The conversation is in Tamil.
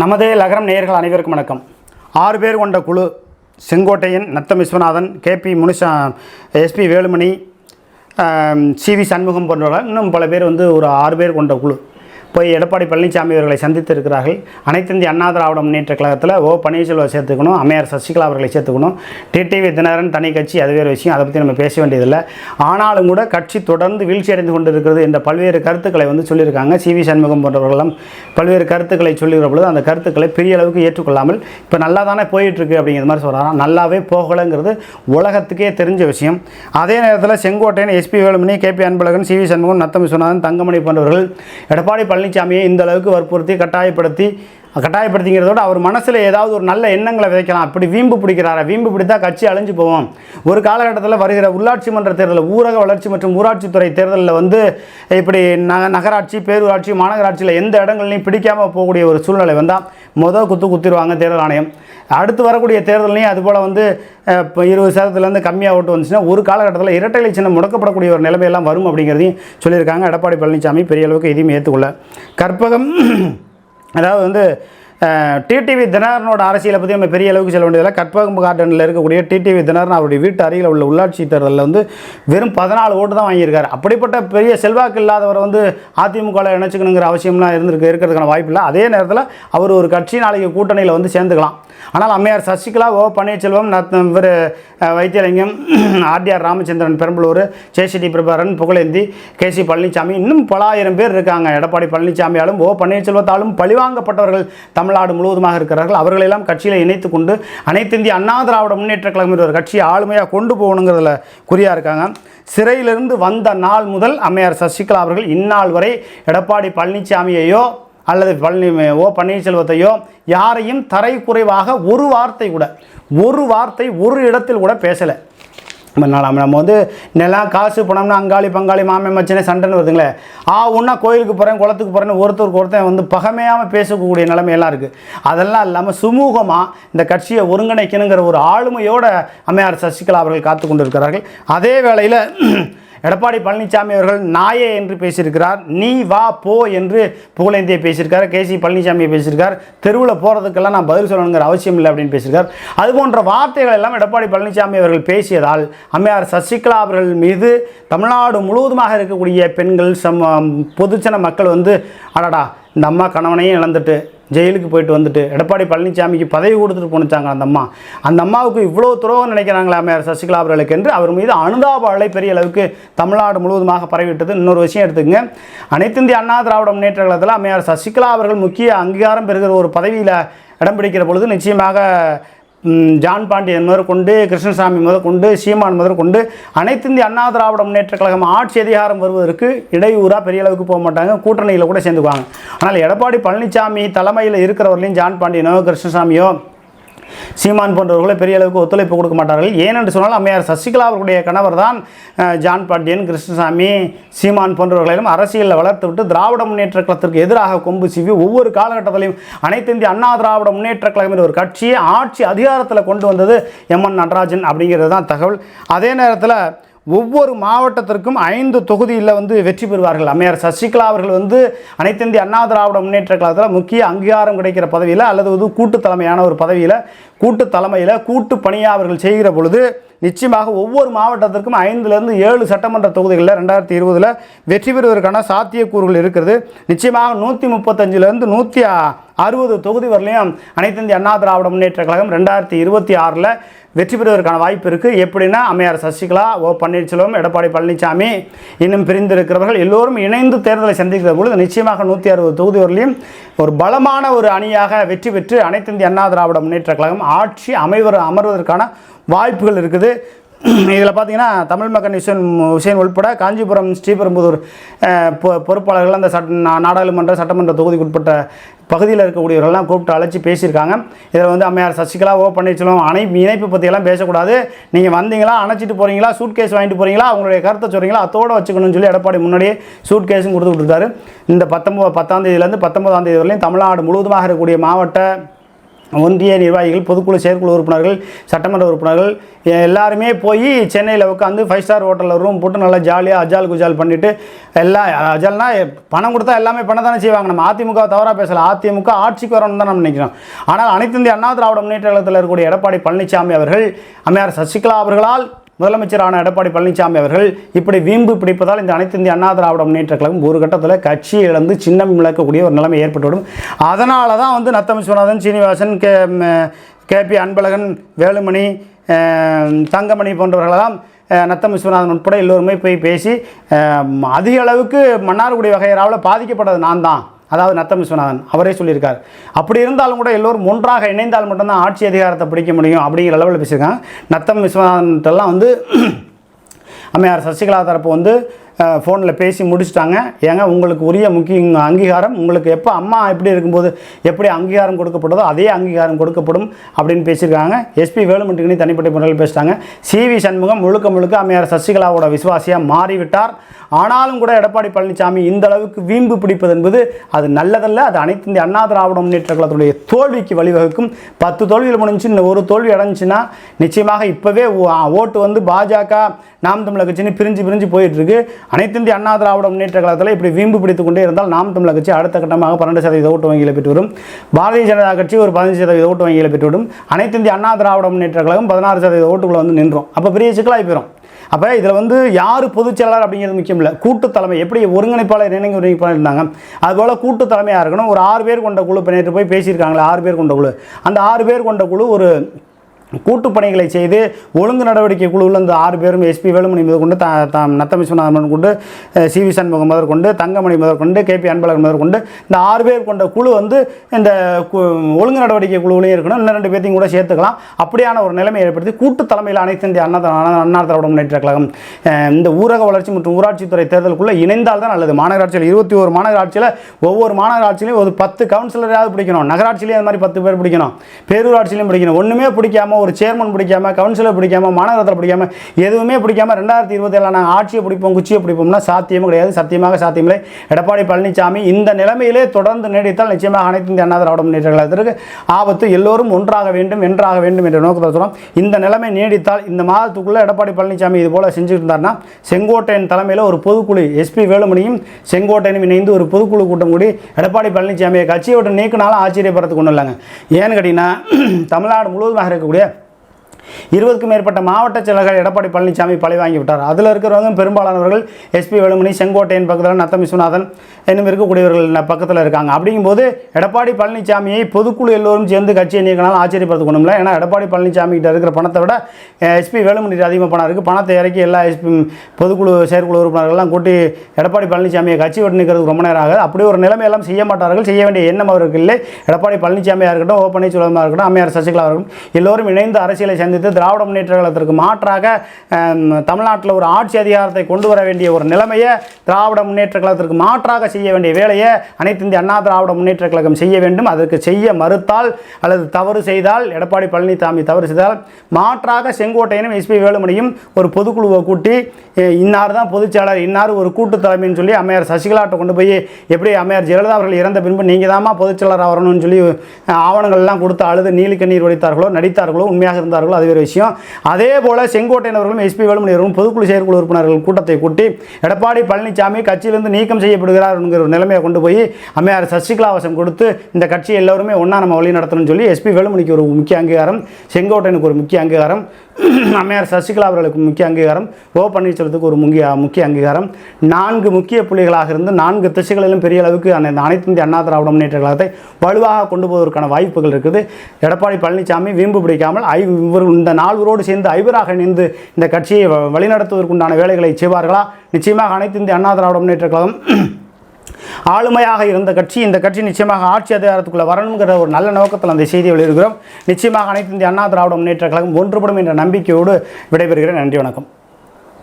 நமது லகரம் நேயர்கள் அனைவருக்கும் வணக்கம். ஆறு பேர் கொண்ட குழு Sengottaiyan Natham Viswanathan K P Munisha S P Velumani C V Shanmugam போன்றவர்கள் இன்னும் பல பேர் வந்து ஒரு ஆறு பேர் கொண்ட குழு. போய் எடப்பாடி பழனிசாமி அவர்களை சந்தித்து இருக்கிறார்கள் அனைத்து இந்திய அண்ணா திராவிட முன்னேற்ற கழகத்தில் ஓ பன்னீர்செல்வம் சேர்த்துக்கணும் அம்மையார் சசிகலா அவர்களை சேர்த்துக்கணும். டிடிவி தினகரன் தனி கட்சி அது வேறு விஷயம் அதை பற்றி நம்ம பேச வேண்டியதில்லை. ஆனாலும் கூட கட்சி தொடர்ந்து வீழ்ச்சி அடைந்து கொண்டு இருக்கிறது என்ற பல்வேறு கருத்துக்களை வந்து சொல்லியிருக்காங்க. சி வி சண்முகம் போன்றவர்களும் பல்வேறு கருத்துக்களை சொல்லுகிற பொழுது அந்த கருத்துக்களை பெரிய அளவுக்கு ஏற்றுக்கொள்ளாமல் இப்போ நல்லா தானே போயிட்டுருக்கு அப்படிங்கிற மாதிரி சொல்கிறாங்க நல்லாவே போகலைங்கிறது உலகத்துக்கே தெரிஞ்ச விஷயம். அதே நேரத்தில் Sengottaiyan S P Velumani K P Anbalagan C V Shanmugam Natham Viswanathan Thangamani போன்றவர்கள் எடப்பாடி பழனிசாமியை இந்த அளவுக்கு வற்புறுத்தி கட்டாயப்படுத்தி கட்டாயப்படுத்திங்கிறதோட அவர் மனசில் ஏதாவது ஒரு நல்ல எண்ணங்களை விதைக்கலாம். அப்படி வீம்பு பிடிக்கிறாரா? வீம்பு பிடித்தா கட்சி அழிஞ்சு போவோம். ஒரு காலகட்டத்தில் வருகிற உள்ளாட்சி மன்ற தேர்தலில் ஊரக வளர்ச்சி மற்றும் ஊராட்சித்துறை தேர்தலில் வந்து இப்படி நக நகராட்சி பேரூராட்சி மாநகராட்சியில் எந்த இடங்கள்லையும் பிடிக்காமல் போகக்கூடிய ஒரு சூழ்நிலை வந்தால் மொதல் குத்து குத்திடுவாங்க தேர்தல் ஆணையம். அடுத்து வரக்கூடிய தேர்தலையும் அதுபோல் வந்து இப்போ இருபது சதவீதத்துலேருந்து கம்மியாக ஓட்டு வந்துச்சுன்னா ஒரு காலகட்டத்தில் இரட்டை இலை சின்னம் முடக்கப்படக்கூடிய ஒரு நிலைமையெல்லாம் வரும் அப்படிங்கிறதையும் சொல்லியிருக்காங்க எடப்பாடி பழனிசாமி. பெரிய அளவுக்கு எதையும் ஏற்றுக்கொள்ள கற்பகம் அதாவது வந்து டிடிவி தினகரனோட அரசியலை பற்றி நம்ம பெரிய அளவுக்கு சொல்ல வேண்டியதில்லை. கற்பகம்பு கார்டனில் இருக்கக்கூடிய டிடிவி தினகரன் அவருடைய வீட்டு அருகில் உள்ள உள்ளாட்சி தேர்தலில் வந்து வெறும் பதினாலு ஓட்டு தான் வாங்கியிருக்காரு. அப்படிப்பட்ட பெரிய செல்வாக்கு இல்லாதவரை வந்து அதிமுகவில் இணைச்சிக்கணுங்கிற அவசியம்லாம் இருந்திருக்கு இருக்கிறதுக்கான வாய்ப்பு இல்லை. அதே நேரத்தில் அவர் ஒரு கட்சி நாளைக்கு கூட்டணியில் வந்து சேர்ந்துக்கலாம். ஆனால் அம்மையார் சசிகலா ஓ பன்னீர்செல்வம் இவர் வைத்தியலிங்கம் ஆர்டிஆர் ராமச்சந்திரன் பெரம்பலூர் சேசிடி பிரபாரன் புகழேந்தி கே சி பழனிசாமி இன்னும் பல ஆயிரம் பேர் இருக்காங்க. எடப்பாடி பழனிசாமியாலும் ஓ பன்னீர்செல்வத்தாலும் பழிவாங்கப்பட்டவர்கள் தமிழ்நாடு முழுவதுமாக இருக்கிறார்கள். அவர்களெல்லாம் கட்சியில் இணைத்து கொண்டு அனைத்து இந்திய அண்ணா திராவிட முன்னேற்ற கழகம் ஒரு கட்சியை ஆளுமையாக கொண்டு போகணுங்கிறதுல குறியாக இருக்காங்க. சிறையிலிருந்து வந்த நாள் முதல் அம்மையார் சசிகலா அவர்கள் இந்நாள் வரை எடப்பாடி பழனிசாமியையோ அல்லது பழனி ஓ பன்னீர்செல்வத்தையோ யாரையும் தரை குறைவாக ஒரு வார்த்தை கூட ஒரு வார்த்தை ஒரு இடத்தில் கூட பேசலை. நம்ம நம்ம வந்து நிலம் காசு பணம்னா அங்காளி பங்காளி மாமே மச்சனே சண்டைன்னு வருதுங்களே. ஆ ஒன்றா கோயிலுக்கு போகிறேன் குளத்துக்கு போகிறேன்னு ஒருத்தருக்கு ஒருத்தன் வந்து பகமையாமல் பேசக்கூடிய நிலைமையெல்லாம் இருக்குது அதெல்லாம் இல்லாமல் சுமூகமாக இந்த கட்சியை ஒருங்கிணைக்கணுங்கிற ஒரு ஆளுமையோட அம்மையார் சசிகலா அவர்கள் காத்து கொண்டு இருக்கிறார்கள். அதே வேளையில் எடப்பாடி பழனிசாமி அவர்கள் நாயே என்று பேசியிருக்கிறார் நீ வா போ என்று புகழேந்தியை பேசியிருக்கார் கே சி பழனிசாமியை பேசியிருக்கார் தெருவில் போகிறதுக்கெல்லாம் நான் பதில் சொல்லணுங்கிற அவசியம் இல்லை அப்படின்னு பேசியிருக்கார். அது போன்ற வார்த்தைகள் எல்லாம் எடப்பாடி பழனிசாமி அவர்கள் பேசியதால் அம்மையார் சசிகலா அவர்கள் மீது தமிழ்நாடு முழுவதுமாக இருக்கக்கூடிய பெண்கள் சம் பொதுச்சன மக்கள் வந்து அடடா இந்த அம்மா கணவனையும் இழந்துட்டு ஜெயிலுக்கு போயிட்டு வந்துட்டு எடப்பாடி பழனிசாமிக்கு பதவி கொடுத்துட்டு போனிச்சாங்க அந்த அம்மா. அந்த அம்மாவுக்கு இவ்வளோ துரோகம் நினைக்கிறாங்களா அமையார் சசிகலா அவர்களுக்கு என்று அவர் மீது அனுதாப அலை பெரிய அளவுக்கு தமிழ்நாடு முழுவதுமாக பரவிவிட்டது. இன்னொரு விஷயம் எடுத்துக்கங்க. அனைத்து இந்திய அண்ணா திராவிட முன்னேற்ற கழகத்தில் அம்மையார் சசிகலா அவர்கள் முக்கிய அங்கீகாரம் பெறுகிற ஒரு பதவியில் இடம் பிடிக்கிற பொழுது நிச்சயமாக ஜான் பாண்டியன் முதற்கொண்டு கிருஷ்ணசாமி முதற்கொண்டு சீமான் முதற்கொண்டு அனைத்து இந்திய அண்ணா திராவிட முன்னேற்ற கழகம் ஆட்சி அதிகாரம் வருவதற்கு இடையூறாக பெரிய அளவுக்கு போக மாட்டாங்க கூட்டணியில் கூட சேர்ந்துக்குவாங்க. ஆனால் எடப்பாடி பழனிசாமி தலைமையில் இருக்கிறவர்களையும் ஜான் பாண்டியனோ கிருஷ்ணசாமியோ சீமான் போன்றவர்களை பெரிய அளவுக்கு ஒத்துழைப்பு கொடுக்க மாட்டார்கள். ஏனென்று சொன்னால் அம்மையார் சசிகலா அவர்களுடைய கணவர் தான் ஜான் பாண்டியன் கிருஷ்ணசாமி சீமான் போன்றவர்களையும் அரசியலில் வளர்த்து விட்டு திராவிட முன்னேற்ற கழகத்திற்கு எதிராக கொம்பு சீவி ஒவ்வொரு காலகட்டத்திலையும் அனைத்து இந்திய அண்ணா திராவிட முன்னேற்ற கழகம் என்ற ஒரு கட்சியை ஆட்சி அதிகாரத்தில் கொண்டு வந்தது எம் என் நடராஜன் அப்படிங்கிறது தான் தகவல். அதே நேரத்தில் ஒவ்வொரு மாவட்டத்திற்கும் ஐந்து தொகுதியில் வந்து வெற்றி பெறுவார்கள். அம்மையார் சசிகலா அவர்கள் வந்து அனைத்திந்திய அண்ணா திராவிட முன்னேற்ற கழகத்தில் முக்கிய அங்கீகாரம் கிடைக்கிற பதவியில் அல்லது வந்து கூட்டு தலைமையான ஒரு பதவியில் கூட்டு தலைமையில் கூட்டு பணியை அவர்கள் செய்கிற பொழுது நிச்சயமாக ஒவ்வொரு மாவட்டத்திற்கும் ஐந்துலேருந்து ஏழு சட்டமன்ற தொகுதிகளில் ரெண்டாயிரத்தி இருபதில் வெற்றி பெறுவதற்கான சாத்தியக்கூறுகள் இருக்கிறது. நிச்சயமாக நூற்றி முப்பத்தஞ்சிலேருந்து நூற்றி அறுபது தொகுதி வரலையும் அனைத்து இந்திய அண்ணா திராவிட முன்னேற்ற கழகம் ரெண்டாயிரத்தி இருபத்தி ஆறில் வெற்றி பெறுவதற்கான வாய்ப்பு இருக்குது எப்படின்னா அம்மையார் சசிகலா ஓ பன்னீர்செல்வம் எடப்பாடி பழனிசாமி இன்னும் பிரிந்திருக்கிறவர்கள் எல்லோரும் இணைந்து தேர்தலை சந்திக்கிற பொழுது நிச்சயமாக நூற்றி அறுபது தொகுதி வரலையும் ஒரு பலமான ஒரு அணியாக வெற்றி பெற்று அனைத்து இந்திய அண்ணா திராவிட முன்னேற்ற கழகம் ஆட்சி அமைவர் அமர்வதற்கான வாய்ப்புகள் இருக்குது. இதில் பார்த்தீங்கன்னா தமிழ் மக்கள் விஷன் விஷயம் உள்பட காஞ்சிபுரம் ஸ்ரீபெரும்புதூர் பொ- பொறுப்பாளர்கள் அந்த சட்ட நாடாளுமன்ற சட்டமன்ற தொகுதிக்கு உட்பட்ட பகுதியில் இருக்கக்கூடியவர்கள்லாம் கூப்பிட்டு அழைச்சி பேசியிருக்காங்க. இதில் வந்து அம்மையார் சசிகலா ஓ பன்னீர்செல்வம் அணை இணைப்பு பற்றியெல்லாம் பேசக்கூடாது. நீங்கள் வந்தீங்களா அணைச்சிட்டு போகிறீங்களா சூட் கேஸ் வாங்கிட்டு போகிறீங்களா அவங்களுடைய கருத்தை சொல்கிறீங்களா அத்தோடு வச்சுக்கணும்னு சொல்லி எடப்பாடி முன்னாடியே சூட் கேஸும் கொடுத்து கொடுத்துருக்காரு இந்த பத்தொம்பது பத்தாம் தேதியிலேருந்து பத்தொன்பதாம் தேதி வரையிலும் தமிழ்நாடு முழுவதுமாக இருக்கக்கூடிய மாவட்ட ஒன்றிய நிர்வாகிகள் பொதுக்குழு செயற்குழு உறுப்பினர்கள் சட்டமன்ற உறுப்பினர்கள் எல்லாருமே போய் சென்னையில் உட்காந்து ஃபைவ் ஸ்டார் ஹோட்டலில் ரூம் போட்டு நல்லா ஜாலியாக அஜால் குஜால் பண்ணிவிட்டு எல்லாம் அஜால்னா பணம் கொடுத்தா எல்லாமே பண்ண தானே செய்வாங்க. நம்ம அதிமுக தவறாக பேசலாம் அதிமுக ஆட்சிக்கு வரணும்னு தான் நம்ம நினைக்கிறோம். ஆனால் அனைத்து இந்திய அண்ணா திராவிட முன்னேற்ற கழகத்தில் இருக்கக்கூடிய எடப்பாடி பழனிசாமி அவர்கள் அம்மையார் சசிகலா அவர்களால் முதலமைச்சரான எடப்பாடி பழனிசாமி அவர்கள் இப்படி வீம்பு பிடிப்பதால் இந்த அனைத்து இந்திய அண்ணா திராவிட முன்னேற்ற கழகம் ஒரு கட்டத்தில் கட்சியை இழந்து சின்னம் இழக்கக்கூடிய ஒரு நிலைமை ஏற்பட்டுவிடும். அதனால தான் வந்து Natham Viswanathan Srinivasan K K P Anbazhagan Velumani Thangamani போன்றவர்களெல்லாம் Natham Viswanathan உட்பட எல்லோருமே போய் பேசி அதிக அளவுக்கு மன்னார்குடி வகையறாவில் பாதிக்கப்பட்டது நான் தான் அதாவது நத்தம் விஸ்வநாதன் அவரே சொல்லியிருக்கார். அப்படி இருந்தாலும் கூட எல்லோரும் ஒன்றாக இணைந்தால் மட்டும்தான் ஆட்சி அதிகாரத்தை பிடிக்க முடியும் அப்படிங்கிற லெவலில் பேசியிருக்காங்க. நத்தம் விஸ்வநாதன்ட்டெல்லாம் வந்து அம்மையார் சசிகலா தரப்பு வந்து ஃபோனில் பேசி முடிச்சுட்டாங்க. ஏங்க உங்களுக்கு உரிய முக்கிய அங்கீகாரம் உங்களுக்கு எப்போ அம்மா எப்படி இருக்கும்போது எப்படி அங்கீகாரம் கொடுக்கப்பட்டதோ அதே அங்கீகாரம் கொடுக்கப்படும் அப்படின்னு பேசியிருக்காங்க. எஸ்பி வேலுமணிக்கு தனிப்பட்ட முறையில் பேசிட்டாங்க. சி வி சண்முகம் முழுக்க முழுக்க அம்மையார் சசிகலாவோட விசுவாசியாக மாறிவிட்டார். ஆனாலும் கூட எடப்பாடி பழனிசாமி இந்த அளவுக்கு வீம்பு பிடிப்பது என்பது அது நல்லதல்ல. அது அனைத்து இந்திய அண்ணா திராவிட முன்னேற்ற கழகத்துடைய தோல்விக்கு வழிவகுக்கும். பத்து தோல்வியில் முடிஞ்சு இன்னும் ஒரு தோல்வி அடைஞ்சுன்னா நிச்சயமாக இப்போவே ஓட்டு வந்து பாஜக நாம் தமிழக கட்சின்னு பிரிஞ்சு பிரிஞ்சு போயிட்டுருக்கு இருக்கு அனைத்து இந்திய அண்ணா திராவிட முன்னேற்ற கழகத்தில் இப்படி வீம்பு பிடித்து கொண்டே இருந்தால் நாம் தமிழக கட்சி அடுத்த கட்டமாக பன்னெண்டு சதவீத ஓட்டு வங்கியில் பெற்றுவரும் பாரதிய ஜனதா கட்சி ஒரு பதினஞ்சு சதவீத ஓட்டு வங்கியில் பெற்றுவிடும். அனைத்து இந்திய அண்ணா திராவிட முன்னேற்ற கழகம் பதினாறு சதவீத ஓட்டுக்குள்ள வந்து நின்றோம். அப்போ பெரிய சிக்கலாகி போயிடும் அப்போ இதில் வந்து யார் பொதுச் செயலாளர் அப்படிங்கிறது முக்கியம் இல்லை. கூட்டு தலைமை எப்படி ஒருங்கிணைப்பாளர் இணைங்க ஒருங்கிணைப்பாளர் இருந்தாங்க. அதுபோல் கூட்டு தலைமையாக இருக்கணும். ஒரு ஆறு பேர் கொண்ட குழு இப்போ நேற்று போய் பேசியிருக்காங்களே ஆறு பேர் கொண்ட குழு. அந்த ஆறு பேர் கொண்ட குழு ஒரு கூட்டுப்பணிகளை செய்து ஒழுங்கு நடவடிக்கை குழுவில் இந்த ஆறு பேரும் எஸ்பி வேலுமணி முதற்கொண்டு த தாம் நத்த விஸ்வநாதன் கொண்டு சி வி சண்முகம் முதற்கொண்டு தங்கமணி முதற்கொண்டு கேபி அன்பழகன் முதற்கொண்டு இந்த ஆறு பேர் கொண்ட குழு வந்து இந்த கு- ஒழுங்கு நடவடிக்கை குழுவிலையும் இருக்கணும். இன்னும் ரெண்டு பேர்த்தையும் கூட சேர்த்துக்கலாம். அப்படியான ஒரு நிலைமை ஏற்படுத்தி கூட்டு தலைமையில் அனைத்து இந்திய அண்ணா அண்ணா- திராவிட முன்னேற்ற கழகம் இந்த ஊரக வளர்ச்சி மற்றும் ஊராட்சித்துறை தேர்தலுக்குள்ளே இணைந்தால் தான் நல்லது. மாநகராட்சியில் இருபத்தி ஒரு மாநகராட்சியில் ஒவ்வொரு மாநகராட்சியிலையும் ஒரு பத்து கவுன்சிலராவது பிடிக்கணும். நகராட்சியிலையும் அது மாதிரி பத்து பேர் பிடிக்கணும். பேரூராட்சியிலையும் பிடிக்கணும். ஒன்றுமே பிடிக்காம ஒரு சேர்மன் பிடிக்காம கவுன்சிலர் பிடிக்காம மாநகரத்தில் பிடிக்காம எதுவுமே பிடிக்காம ரெண்டாயிரத்தி இருபத்தி ஏழில் நாங்கள் ஆட்சியை பிடிப்போம் குச்சியை பிடிப்போம்னா சாத்தியமும் கிடையாது சத்தியமாக சாத்தியமில்லை. எடப்பாடி பழனிசாமி இந்த நிலைமையிலே தொடர்ந்து நீடித்தால் நிச்சயமாக அனைத்து இந்திய அண்ணா திராவிட முன்னேற்ற கழகத்திற்கு ஆபத்து எல்லோரும் ஒன்றாக வேண்டும் வென்றாக வேண்டும் என்ற நோக்கத்தில் சொல்கிறோம் இந்த நிலைமை நீடித்தால் இந்த மாதத்துக்குள்ளே எடப்பாடி பழனிசாமி இது போல செஞ்சுட்டு இருந்தார்னா செங்கோட்டையன் தலைமையில் ஒரு பொதுக்குழு எஸ்பி வேலுமணியும் செங்கோட்டையனும் இணைந்து ஒரு பொதுக்குழு கூட்டம் கூடி எடப்பாடி பழனிசாமியை கட்சியை விட்டு நீக்கினாலும் ஆச்சரியப்படுறதுக்கு ஒன்றும் இல்லைங்க. ஏன்னு கேட்டிங்கன்னா தமிழ்நாடு முழுவதுமாக இருக்கக்கூடிய இருபதுக்கும் மேற்பட்ட மாவட்ட செயலர்கள் எடப்பாடி பழனிசாமி பழி வாங்கிவிட்டார் அதில் இருக்கிறவங்க பெரும்பாலானவர்கள் எஸ்பி வேலுமணி செங்கோட்டையின் பக்கத்தில் நத்தம் விஸ்வநாதன் இன்னும் இருக்கக்கூடியவர்கள் பக்கத்தில் இருக்காங்க. அப்படிங்கும்போது எடப்பாடி பழனிசாமியை பொதுக்குழு எல்லோரும் சேர்ந்து கட்சியை நீக்கினாலும் ஆச்சரியப்படுத்தணும்ல. ஏன்னா எடப்பாடி பழனிசாமி கிட்ட இருக்கிற பணத்தை விட எஸ்பி வேலுமணி அதிகமாக பணம் இருக்குது பணத்தை இறக்கி எல்லா எஸ்பி பொதுக்குழு செயற்குழு உறுப்பினர்கள்லாம் கூட்டி எடப்பாடி பழனிசாமியை கட்சி விட்டு நிற்கிறதுக்கு ரொம்ப நேரம் ஆகுது. அப்படி ஒரு நிலைமையெல்லாம் செய்ய மாட்டார்கள். செய்ய வேண்டிய எண்ணம் அவருக்கு இல்லை. எடப்பாடி பழனிசாமியாக இருக்கட்டும் ஓ பன்னீர்செல்வமாக இருக்கட்டும் அம்மையார் சசிகலா இருக்கட்டும் எல்லோரும் இணைந்து அரசியலை சந்தித்து திராவிட முன்னேற்ற கழகத்திற்கு மாற்றாக தமிழ்நாட்டில் ஒரு ஆட்சி அதிகாரத்தை கொண்டு வர வேண்டிய ஒரு நிலைமையை திராவிட முன்னேற்ற கழகத்திற்கு மாற்றாக செய்ய வேண்டிய வேலையை அனைத்து இந்திய அண்ணா திராவிட முன்னேற்ற கழகம் செய்ய வேண்டும். அதற்கு செய்ய மறுத்தால் அல்லது தவறு செய்தால் எடப்பாடி பழனிசாமி தவறு செய்தால் மாற்றாக செங்கோட்டையனும் எஸ்பி வேலுமணியும் ஒரு பொதுக்குழுவை கூட்டி இன்னார் தான் பொதுச்செயலர் இன்னார் ஒரு கூட்டு தலைமைன்னு சொல்லி அம்மையார் சசிகலாட்டை கொண்டு போய் எப்படி அம்மையார் ஜெயலலிதா அவர்கள் இறந்த பின்பு நீங்கள் தான்மா பொதுச்செயலராக வரணும்னு சொல்லி ஆவணங்கள்லாம் கொடுத்து அழுது நீலி உடைத்தார்களோ நடித்தார்களோ உண்மையாக இருந்தார்களோ அது வேறு விஷயம். அதே போல் செங்கோட்டையன் அவர்களும் எஸ்பி வேலுமணி அவர்களும் பொதுக்குழு செயற்குழு உறுப்பினர்கள் கூட்டத்தை கூட்டி எடப்பாடி பழனிசாமி கட்சியிலிருந்து நீக்கம் செய்யப்படுகிறார் என்கிற நிலைமையை கொண்டு போய் அம்மையார் சசிகலா வசம் கொடுத்து இந்த கட்சியை எல்லோருமே ஒன்றா நம்ம வழி நடத்தணும்னு சொல்லி எஸ்பி வேலுமணிக்கு ஒரு முக்கிய அங்கீகாரம் செங்கோட்டையனுக்கு ஒரு முக்கிய அங்கீகாரம் அம்மையார் சசிகலா அவர்களுக்கு முக்கிய அங்கீகாரம் ஓ பன்னீர்செல்வத்துக்கு ஒரு முக்கிய முக்கிய அங்கீகாரம் நான்கு முக்கிய புள்ளிகளாக இருந்து நான்கு திசைகளிலும் பெரிய அளவுக்கு அந்த அனைத்து இந்திய அண்ணா திராவிட முன்னேற்ற கழகத்தை வலுவாக கொண்டு போவதற்கான வாய்ப்புகள் இருக்குது. எடப்பாடி பழனிசாமி வீம்பு பிடிக்காமல் ஐ இவர்கள் இந்த நால்வரோடு சேர்ந்து ஐவராக இணைந்து இந்த கட்சியை வழிநடத்துவதற்குண்டான வேலைகளை செய்வார்களா? நிச்சயமாக அனைத்து இந்திய அண்ணா திராவிட முன்னேற்ற கழகம் ஆளுமையாக இருந்த கட்சி இந்த கட்சி நிச்சயமாக ஆட்சி அதிகாரத்துக்குள்ளே வரணுங்கிற ஒரு நல்ல நோக்கத்தில் அந்த செய்தியை வெளியிடுகிறோம். நிச்சயமாக அனைத்து இந்திய அண்ணா திராவிட முன்னேற்ற கழகம் ஒன்றுபடும் என்ற நம்பிக்கையோடு விடைபெறுகிறேன். நன்றி வணக்கம்.